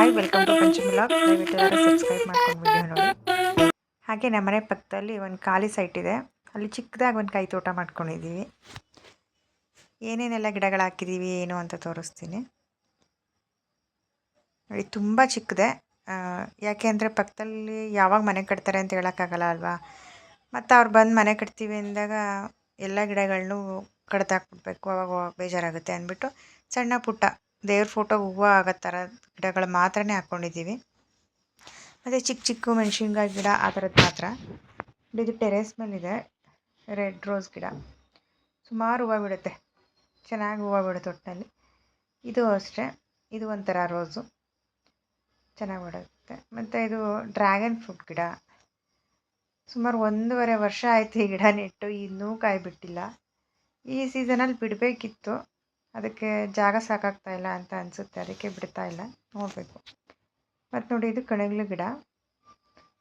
Hi welcome to ಪಂಚಮಿಲಾಗ್ ದಯವಿಟ್ಟು subscribe ಮಾಡ್ಕೊಂಡು video ನೋಡಿ. ಹಾಗೆ ನಮ್ಮ ಮನೆ ಪಕ್ಕದಲ್ಲಿ ಒಂದು ಖಾಲಿ ಸೈಟ್ ಇದೆ. ಅಲ್ಲಿ ಚಿಕ್ಕದಾಗಿ ಒಂದು ಕೈ ತೋಟ ಮಾಡ್ಕೊಂಡಿದ್ದೀವಿ ಏನೇನೆಲ್ಲ ಗಿಡಗಳು ಹಾಕಿದ್ದೀವಿ ಏನು ಅಂತ ತೋರಿಸ್ತೀನಿ. ನೋಡಿ, ತುಂಬ ಚಿಕ್ಕದೆ. ಯಾಕೆ ಅಂದರೆ ಪಕ್ಕದಲ್ಲಿ ಯಾವಾಗ ಮನೆ ಕಟ್ತಾರೆ ಅಂತ ಹೇಳೋಕ್ಕಾಗಲ್ಲ ಅಲ್ವಾ? ಮತ್ತು ಅವ್ರು ಬಂದು ಮನೆ ಕಟ್ತೀವಿ ಅಂದಾಗ ಎಲ್ಲ ಗಿಡಗಳನ್ನು ಕಡ್ದಾಕ್ಬಿಡ್ಬೇಕು ಅವಾಗ ಬೇಜಾರಾಗುತ್ತೆ ಅಂದ್ಬಿಟ್ಟು ಸಣ್ಣ ಪುಟ್ಟ ದೇವ್ರ ಫೋಟೋ ಹೂವು ಆಗೋ ಥರ ಗಿಡಗಳು ಮಾತ್ರನೇ ಹಾಕ್ಕೊಂಡಿದ್ದೀವಿ ಮತ್ತು ಚಿಕ್ಕ ಚಿಕ್ಕ ಮೆಣಸಿನ್ಕಾಯಿ ಗಿಡ ಆ ಥರದ್ದು ಮಾತ್ರ. ಇದು ಟೆರೇಸ್ ಮೇಲಿದೆ ರೆಡ್ ರೋಸ್ ಗಿಡ. ಸುಮಾರು ಹೂವು ಬಿಡುತ್ತೆ. ಚೆನ್ನಾಗಿ ಹೂವು ಬಿಡುತ್ತೆ ಒಟ್ಟಿನಲ್ಲಿ ಇದು ಅಷ್ಟೇ. ಇದು ಒಂಥರ ರೋಸು ಚೆನ್ನಾಗಿ ಬಿಡುತ್ತೆ ಮತ್ತು ಇದು ಡ್ರ್ಯಾಗನ್ ಫ್ರೂಟ್ ಗಿಡ. ಸುಮಾರು ಒಂದೂವರೆ ವರ್ಷ ಆಯಿತು ಈ ಗಿಡ ನೆಟ್ಟು, ಇನ್ನೂ ಕಾಯಿ ಬಿಟ್ಟಿಲ್ಲ ಈ ಸೀಸನಲ್ಲಿ ಬಿಡಬೇಕಿತ್ತು. ಅದಕ್ಕೆ ಜಾಗ ಸಾಕಾಗ್ತಾ ಇಲ್ಲ ಅಂತ ಅನಿಸುತ್ತೆ. ಅದಕ್ಕೆ ಬಿಡ್ತಾ ಇಲ್ಲ. ನೋಡಬೇಕು. ಮತ್ತು ನೋಡಿ ಇದು ಕಣಗಿಲು ಗಿಡ.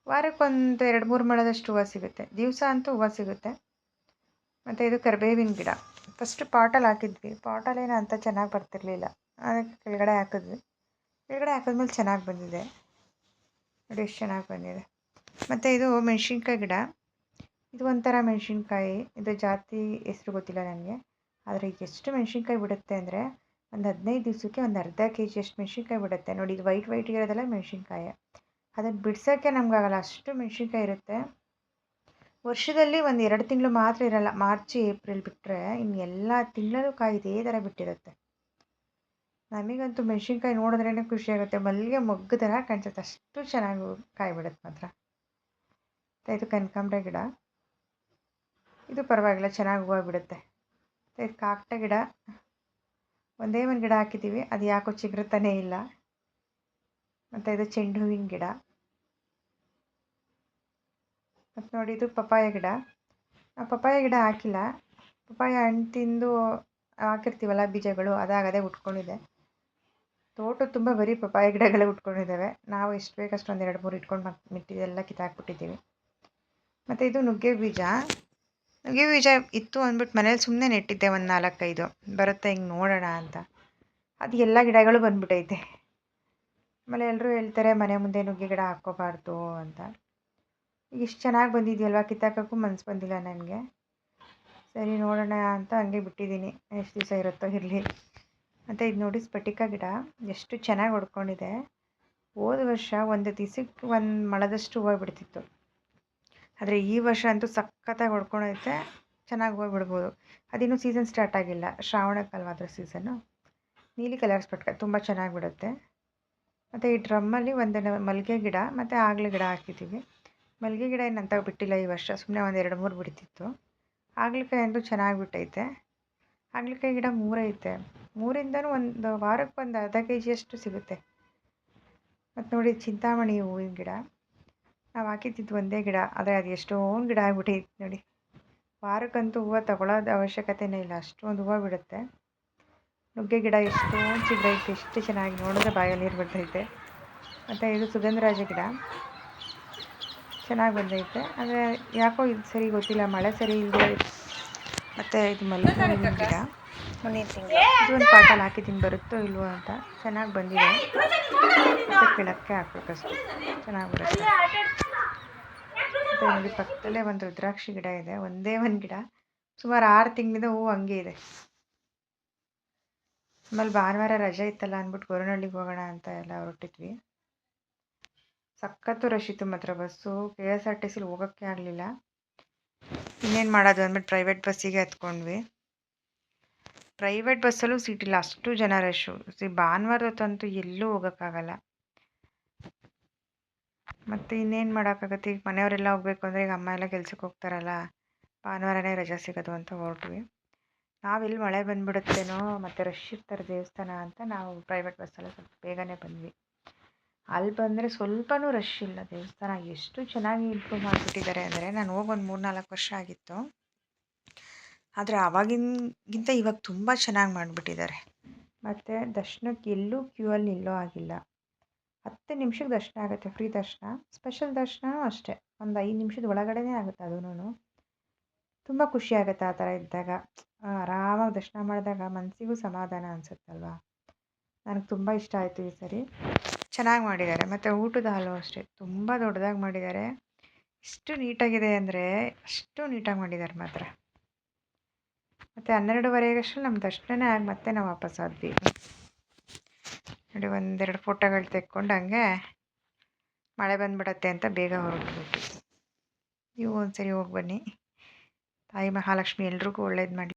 ವಾರಕ್ಕೊಂದು ಎರಡು ಮೂರು ಮೊಳದಷ್ಟು ಹೂವು ಸಿಗುತ್ತೆ. ದಿವಸ ಅಂತೂ ಹೂವು ಸಿಗುತ್ತೆ. ಮತ್ತು ಇದು ಕರಿಬೇವಿನ ಗಿಡ. ಫಸ್ಟ್ ಪಾಟಲ್ಲಿ ಹಾಕಿದ್ವಿ. ಪಾಟಲ್ಲೇನು ಅಂತ ಚೆನ್ನಾಗಿ ಬರ್ತಿರಲಿಲ್ಲ. ಅದಕ್ಕೆ ಕೆಳಗಡೆ ಹಾಕಿದ್ವಿ. ಕೆಳಗಡೆ ಹಾಕಿದ್ಮೇಲೆ ಚೆನ್ನಾಗಿ ಬಂದಿದೆ. ನೋಡಿ ಎಷ್ಟು ಚೆನ್ನಾಗಿ ಬಂದಿದೆ. ಮತ್ತು ಇದು ಮೆಣಸಿನ್ಕಾಯಿ ಗಿಡ. ಇದು ಒಂಥರ ಮೆಣಸಿನ್ಕಾಯಿ. ಇದು ಜಾತಿ ಹೆಸ್ರು ಗೊತ್ತಿಲ್ಲ ನನಗೆ. ಆದರೆ ಎಷ್ಟು ಮೆಣಸಿನ್ಕಾಯಿ ಬಿಡುತ್ತೆ ಅಂದರೆ ಒಂದು ಹದಿನೈದು ದಿವಸಕ್ಕೆ ಒಂದು ಅರ್ಧ ಕೆ ಜಿಯಷ್ಟು ಮೆಣಸಿನ್ಕಾಯಿ ಬಿಡುತ್ತೆ. ನೋಡಿ ಇದು ವೈಟ್ ವೈಟ್ ಇರೋದೆಲ್ಲ ಮೆಣಸಿನ್ಕಾಯಿ. ಅದನ್ನು ಬಿಡ್ಸೋಕ್ಕೆ ನಮಗಾಗಲ್ಲ, ಅಷ್ಟು ಮೆಣಸಿನ್ಕಾಯಿ ಇರುತ್ತೆ. ವರ್ಷದಲ್ಲಿ ಒಂದು ಎರಡು ತಿಂಗಳು ಮಾತ್ರ ಇರಲ್ಲ, ಮಾರ್ಚ್, ಏಪ್ರಿಲ್ ಬಿಟ್ಟರೆ ಇನ್ನು ಎಲ್ಲ ತಿಂಗಳಲ್ಲೂ ಕಾಯಿ ಇದೇ ಥರ ಬಿಟ್ಟಿರುತ್ತೆ. ನಮಗಂತೂ ಮೆಣಸಿನ್ಕಾಯಿ ನೋಡಿದ್ರೇ ಖುಷಿ ಆಗುತ್ತೆ. ಮಲ್ಲಿಗೆ ಮೊಗ್ಗು ಥರ ಕಾಣಿಸುತ್ತೆ. ಅಷ್ಟು ಚೆನ್ನಾಗಿ ಕಾಯಿ ಬಿಡುತ್ತೆ ಮಾತ್ರ. ಇದು ಕನಕಾಂಬ್ರ ಗಿಡ. ಇದು ಪರವಾಗಿಲ್ಲ, ಚೆನ್ನಾಗಿ ಹೂವು ಬಿಡುತ್ತೆ. ಮತ್ತು ಕಾಕಡ ಗಿಡ. ಒಂದೇ ಒಂದು ಗಿಡ ಹಾಕಿದ್ದೀವಿ. ಅದು ಯಾಕೋ ಚಿಗುರುತ್ತಾನೇ ಇಲ್ಲ. ಮತ್ತು ಇದು ಚೆಂಡು ಹೂವಿನ ಗಿಡ. ಮತ್ತು ನೋಡಿ, ಇದು ಪಪಾಯ ಗಿಡ. ಆ ಪಪಾಯ ಗಿಡ ಹಾಕಿಲ್ಲ. ಪಪಾಯ ಹಣ್ಣು ತಿಂದು ಹಾಕಿರ್ತೀವಲ್ಲ, ಬೀಜಗಳು, ಅದಾಗದೇ ಉಟ್ಕೊಂಡಿದೆ. ತೋಟ ತುಂಬ ಬರೀ ಪಪಾಯ ಗಿಡಗಳೇ ಉಟ್ಕೊಂಡಿದ್ದಾವೆ. ನಾವು ಎಷ್ಟು ಬೇಕಷ್ಟು ಒಂದು ಎರಡು ಮೂರು ಇಟ್ಕೊಂಡು ಮಿಟ್ಟಿದೆಲ್ಲ ಕಿತ್ತಾಕ್ಬಿಟ್ಟಿದ್ದೀವಿ. ಮತ್ತು ಇದು ನುಗ್ಗೆ ಬೀಜ. ನುಗ್ಗೆ ಬೀಜ ಇತ್ತು ಅಂದ್ಬಿಟ್ಟು ಮನೇಲಿ ಸುಮ್ಮನೆ ನೆಟ್ಟಿದ್ದೆ ಒಂದು ನಾಲ್ಕೈದು. ಬರುತ್ತೆ ಹಿಂಗೆ ನೋಡೋಣ ಅಂತ. ಅದು ಎಲ್ಲ ಗಿಡಗಳು ಬಂದ್ಬಿಟ್ಟೈತೆ ಆಮೇಲೆ ಎಲ್ಲರೂ ಹೇಳ್ತಾರೆ, ಮನೆ ಮುಂದೆ ನುಗ್ಗೆ ಗಿಡ ಹಾಕ್ಕೋಬಾರ್ದು ಅಂತ. ಈಗ ಇಷ್ಟು ಚೆನ್ನಾಗಿ ಬಂದಿದೆಯಲ್ವ ಕಿತ್ತಾಕೋಕ್ಕೂ ಮನ್ಸು ಬಂದಿಲ್ಲ ನನಗೆ. ಸರಿ ನೋಡೋಣ ಅಂತ ಹಂಗೆ ಬಿಟ್ಟಿದ್ದೀನಿ ಎಷ್ಟು ದಿವಸ ಇರುತ್ತೋ ಇರಲಿ. ಮತ್ತು ಇದು ನೋಡಿ ಸ್ಫಟಿಕ ಗಿಡ. ಎಷ್ಟು ಚೆನ್ನಾಗಿ ಹೊಡ್ಕೊಂಡಿದೆ. ಹೋದ ವರ್ಷ ಒಂದು ದಿವಸಕ್ಕೆ ಒಂದು ಮೊಳದಷ್ಟು ಹೂವು ಬಿಡ್ತಿತ್ತು. ಆದರೆ ಈ ವರ್ಷ ಅಂತೂ ಸಖತ್ತಾಗಿ ಹೊಡ್ಕೊಂಡೈತೆ ಚೆನ್ನಾಗಿ ಹೋಗ್ಬಿಡ್ಬೋದು. ಬಿಡ್ಬೋದು ಅದಿನ್ನೂ ಸೀಸನ್ ಸ್ಟಾರ್ಟ್ ಆಗಿಲ್ಲ ಶ್ರಾವಣಕ್ಕಲ್ವ ಸೀಸನ್ನು ನೀಲಿ ಕಲರ್ಸ್ ಪಟ್ಕ ತುಂಬ ಚೆನ್ನಾಗಿ ಬಿಡುತ್ತೆ. ಮತ್ತು ಈ ಡ್ರಮ್ಮಲ್ಲಿ ಒಂದು ನ- ಮಲ್ಲಿಗೆ ಗಿಡ, ಮತ್ತು ಆಗ್ಲೆ ಗಿಡ ಹಾಕಿದ್ದೀವಿ ಮಲ್ಲಿಗೆ ಗಿಡ ಏನಂತ ಬಿಟ್ಟಿಲ್ಲ ಈ ವರ್ಷ ಸುಮ್ಮನೆ ಒಂದು ಎರಡು ಮೂರು ಬಿಡ್ತಿತ್ತು. ಹಾಗಲಕಾಯಿ ಅಂತೂ ಚೆನ್ನಾಗಿ ಬಿಟ್ಟೈತೆ. ಹಾಗಲಕಾಯಿ ಗಿಡ ಮೂರೈತೆ ಮೂರಿಂದನೂ ಒಂದು ವಾರಕ್ಕೆ ಒಂದು ಅರ್ಧ ಕೆ ಜಿಯಷ್ಟು ಸಿಗುತ್ತೆ. ಮತ್ತು ನೋಡಿ ಚಿಂತಾಮಣಿ ಹೂವಿನ ಗಿಡ. ನಾವು ಹಾಕಿದ್ದಿದ್ದು ಒಂದೇ ಗಿಡ ಆದರೆ ಅದು ಎಷ್ಟೊಂದು ಗಿಡ ಆಗ್ಬಿಟ್ಟಿತ್ತು ನೋಡಿ. ವಾರಕ್ಕಂತೂ ಹೂವು ತಗೊಳ್ಳೋದು ಅವಶ್ಯಕತೆನೇ ಇಲ್ಲ ಅಷ್ಟೊಂದು ಹೂವು ಬಿಡುತ್ತೆ. ನುಗ್ಗೆ ಗಿಡ ಎಷ್ಟೊಂದು ಚಿಗುರೈತೆ ಎಷ್ಟು ಚೆನ್ನಾಗಿ ನೋಡಿದ್ರೆ ಬಾಯಲ್ಲಿ ನೀರು ಬರ್ತೈತೆ. ಮತ್ತು ಇದು ಸುಗಂಧರಾಜ ಗಿಡ ಚೆನ್ನಾಗಿ ಬಂದೈತೆ. ಆದರೆ ಯಾಕೋ ಇದು ಸರಿ ಗೊತ್ತಿಲ್ಲ ಮಳೆ ಸರಿ ಇಲ್ಲದೆ ಮತ್ತು ಇದು ಮಲ್ಲಿಗೆ ಗಿಡ. ಮುಂದಿನ ತಿಂಗಳು ಇದೊಂದು ಪಾಟಲ್ಲಿ ಹಾಕಿದ್ದೀನಿ ಬರುತ್ತೋ ಇಲ್ವೋ ಅಂತ. ಚೆನ್ನಾಗಿ ಬಂದಿದೆ. ಮತ್ತು ಕೆಳಕ್ಕೆ ಅಷ್ಟು ಚೆನ್ನಾಗಿ ಬರುತ್ತೆ. ಮತ್ತು ಪಕ್ಕದಲ್ಲೇ ಒಂದು ರುದ್ರಾಕ್ಷಿ ಗಿಡ ಇದೆ ಒಂದೇ ಒಂದು ಗಿಡ. ಸುಮಾರು ಆರು ತಿಂಗಳಿಂದ ಹೂವು ಹಂಗೆ ಇದೆ. ಆಮೇಲೆ ಭಾನುವಾರ ರಜೆ ಇತ್ತಲ್ಲ ಅಂದ್ಬಿಟ್ಟು ಗೊರನಹಳ್ಳಿಗೆ ಹೋಗೋಣ ಅಂತ ಎಲ್ಲ ಹೊರಟಿದ್ವಿ. ಸಖತ್ತು ರಶ್ ಇತ್ತು ಮಾತ್ರ bus. K S R T ಸಿಲಿ ಹೋಗೋಕ್ಕೆ ಆಗಲಿಲ್ಲ. ಇನ್ನೇನು ಮಾಡೋದು ಅಂದ್ಬಿಟ್ಟು ಪ್ರೈವೇಟ್ ಬಸ್ಸಿಗೆ ಹತ್ಕೊಂಡ್ವಿ ಪ್ರೈವೇಟ್ ಬಸ್ಸಲ್ಲೂ ಸೀಟ್ ಇಲ್ಲ. ಅಷ್ಟು ಜನ ರಶ್ಶು ಸಿ ಭಾನುವಾರದ ಹೊತ್ತಂತೂ ಎಲ್ಲೂ ಹೋಗೋಕ್ಕಾಗಲ್ಲ. ಮತ್ತು ಇನ್ನೇನು ಮಾಡೋಕ್ಕಾಗತ್ತೆ? ಈಗ ಮನೆಯವರೆಲ್ಲ ಹೋಗ್ಬೇಕು ಅಂದರೆ ಈಗ ಅಮ್ಮ ಎಲ್ಲ ಕೆಲ್ಸಕ್ಕೆ ಹೋಗ್ತಾರಲ್ಲ. ಭಾನುವಾರನೇ ರಜಾ ಸಿಗೋದು ಅಂತ ಹೊರಟ್ವಿ. ನಾವೆಲ್ಲಿ ಮಳೆ ಬಂದುಬಿಡುತ್ತೇನೋ, ಮತ್ತು ರಶ್ ಇರ್ತಾರೆ ದೇವಸ್ಥಾನ ಅಂತ ನಾವು ಪ್ರೈವೇಟ್ ಬಸ್ಸಲ್ಲಿ ಸ್ವಲ್ಪ ಬೇಗನೆ ಬಂದ್ವಿ. ಅಲ್ಲಿ ಬಂದರೆ ಸ್ವಲ್ಪನೂ ರಶ್ ಇಲ್ಲ ದೇವಸ್ಥಾನ. ಎಷ್ಟು ಚೆನ್ನಾಗಿ ಇಂಪ್ರೂವ್ ಮಾಡಿಬಿಟ್ಟಿದ್ದಾರೆ ಅಂದರೆ, ನಾನು ಹೋಗಿ ಒಂದು ಮೂರು ನಾಲ್ಕು ವರ್ಷ ಆಗಿತ್ತು. ಆದರೆ ಆವಾಗಿನಗಿಂತ ಇವಾಗ ತುಂಬ ಚೆನ್ನಾಗಿ ಮಾಡಿಬಿಟ್ಟಿದ್ದಾರೆ. ಮತ್ತು ದರ್ಶನಕ್ಕೆ ಎಲ್ಲೂ ಕ್ಯೂ ಅಲ್ಲಿ ನಿಲ್ಲೋ ಆಗಿಲ್ಲ ಹತ್ತು ನಿಮಿಷಕ್ಕೆ ದರ್ಶನ ಆಗುತ್ತೆ, ಫ್ರೀ ದರ್ಶನ. ಸ್ಪೆಷಲ್ ದರ್ಶನವೂ ಅಷ್ಟೇ. ಒಂದು ಐದು ನಿಮಿಷದ ಒಳಗಡೆನೇ ಆಗುತ್ತೆ ಅದೂ ತುಂಬ ಖುಷಿ ಆಗುತ್ತೆ ಆ ಥರ ಇದ್ದಾಗ. ಆರಾಮಾಗಿ ದರ್ಶನ ಮಾಡಿದಾಗ ಮನಸ್ಸಿಗೂ ಸಮಾಧಾನ ಅನಿಸುತ್ತಲ್ವಾ? ನನಗೆ ತುಂಬ ಇಷ್ಟ ಆಯಿತು ಈ ಸರಿ. ಚೆನ್ನಾಗಿ ಮಾಡಿದ್ದಾರೆ. ಮತ್ತು ಊಟದ ಹಾಲು ಅಷ್ಟೇ. ತುಂಬ ದೊಡ್ಡದಾಗಿ ಮಾಡಿದ್ದಾರೆ. ಇಷ್ಟು ನೀಟಾಗಿದೆ ಅಂದರೆ ಅಷ್ಟು ನೀಟಾಗಿ ಮಾಡಿದ್ದಾರೆ ಮಾತ್ರ. ಮತ್ತು ಹನ್ನೆರಡುವರೆಗಷ್ಟು ನಮ್ಮ ದರ್ಶನನೇ ಆಗಿ ಮತ್ತೆ ನಾವು ವಾಪಸ್ ಆದ್ವಿ ನೋಡಿ, ಒಂದೆರಡು ಫೋಟೋಗಳು ತೆಕ್ಕೊಂಡು ಹಂಗೆ ಮಳೆ ಬಂದ್ಬಿಡತ್ತೆ ಅಂತ ಬೇಗ ಹೊರಟ್ಬಿಟ್ವಿ ನೀವು ಒಂದ್ಸರಿ ಹೋಗಿ ಬನ್ನಿ. ತಾಯಿ ಮಹಾಲಕ್ಷ್ಮಿ ಎಲ್ರಿಗೂ ಒಳ್ಳೇದು ಮಾಡಲಿ.